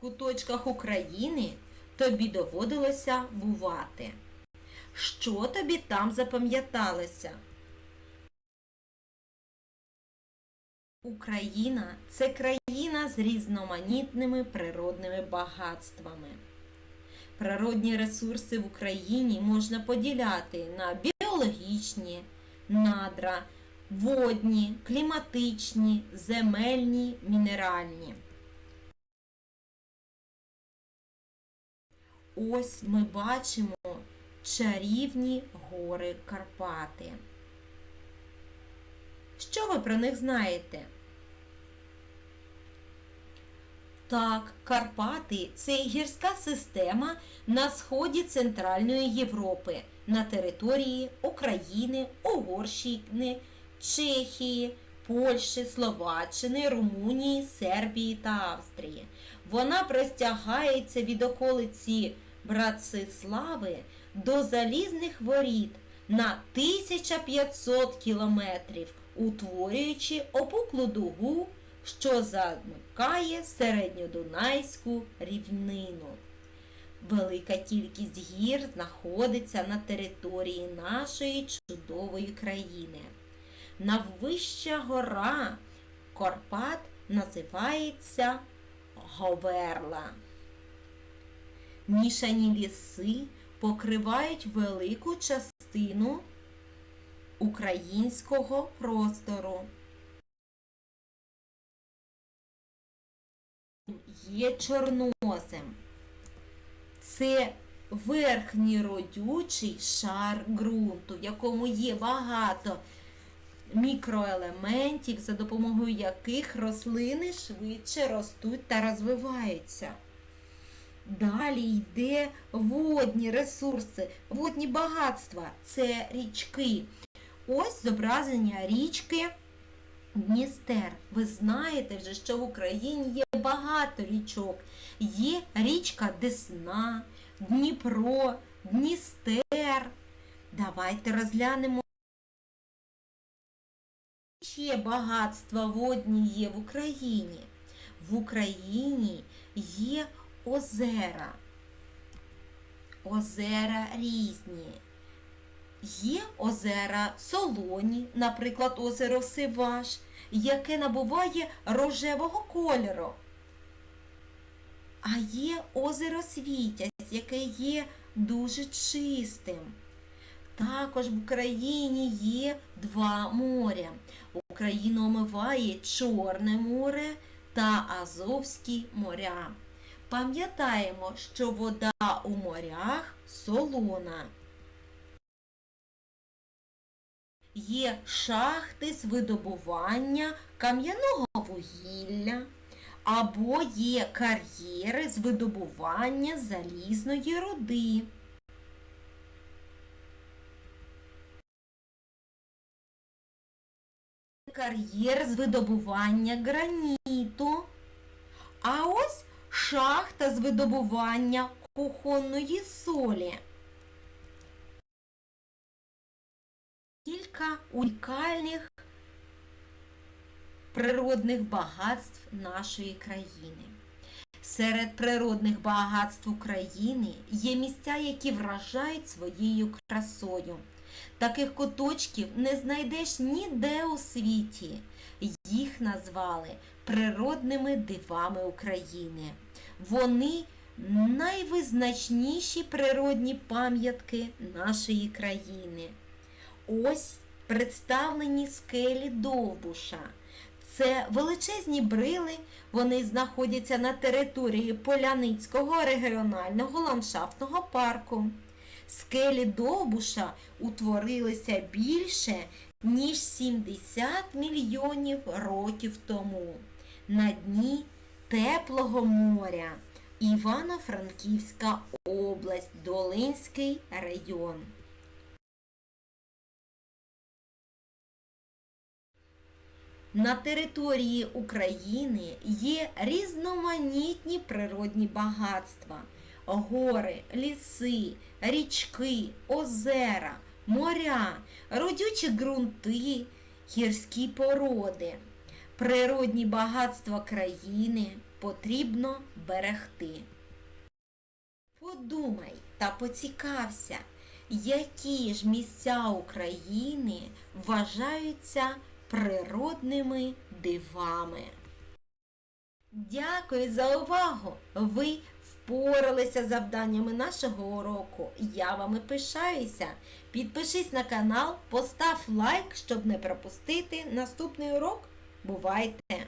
куточках України тобі доводилося бувати? Що тобі там запам'яталося? Україна це країна з різноманітними природними багатствами. Природні ресурси в Україні можна поділяти на біологічні, надра, водні, кліматичні, земельні, мінеральні. Ось ми бачимо чарівні гори Карпати. Що ви про них знаєте? Так, Карпати це гірська система на сході Центральної Європи на території України, Угорщини, Чехії, Польщі, Словаччини, Румунії, Сербії та Австрії. Вона простягається від околиці Братислави до залізних воріт на 1500 кілометрів, утворюючи опуклу дугу, що замикає середньодунайську рівнину. Велика кількість гір знаходиться на території нашої чудової країни. Найвища гора Карпат називається Говерла. Мішані ліси покривають велику частину українського простору. Є чорнозем. Це верхній родючий шар ґрунту, в якому є багато мікроелементів, за допомогою яких рослини швидше ростуть та розвиваються. Далі йде водні ресурси, водні багатства це річки. Ось зображення річки Дністер. Ви знаєте вже, що в Україні є багато річок. Є річка Десна, Дніпро, Дністер. Давайте розглянемо. Ще багатства водні є в Україні. В Україні є озера. Озера різні. Є озера солоні, наприклад, озеро Сиваш, яке набуває рожевого кольору. А є озеро Світязь, яке є дуже чистим. Також в Україні є два моря. Україну омиває Чорне море та Азовські моря. Пам'ятаємо, що вода у морях солона. Є шахти з видобування кам'яного вугілля або є кар'єри з видобування залізної руди. Кар'єр з видобування граніту. А ось шахта з видобування кухонної солі. Кілька унікальних природних багатств нашої країни. Серед природних багатств України є місця, які вражають своєю красою. Таких куточків не знайдеш ніде у світі. Їх назвали природними дивами України. Вони найвизначніші природні пам'ятки нашої країни. Ось представлені скелі Довбуша. Це величезні брили, вони знаходяться на території Поляницького регіонального ландшафтного парку. Скелі Довбуша утворилися більше, ніж 70 мільйонів років тому на дні теплого моря. Івано-Франківська область, Долинський район. На території України є різноманітні природні багатства, гори, ліси, річки, озера, моря, родючі ґрунти, гірські породи. Природні багатства країни потрібно берегти. Подумай та поцікався, які ж місця України вважаються природними дивами. Дякую за увагу! Ви впоралися з завданнями нашого уроку. Я вами пишаюся. Підпишись на канал, постав лайк, щоб не пропустити наступний урок. Бувайте!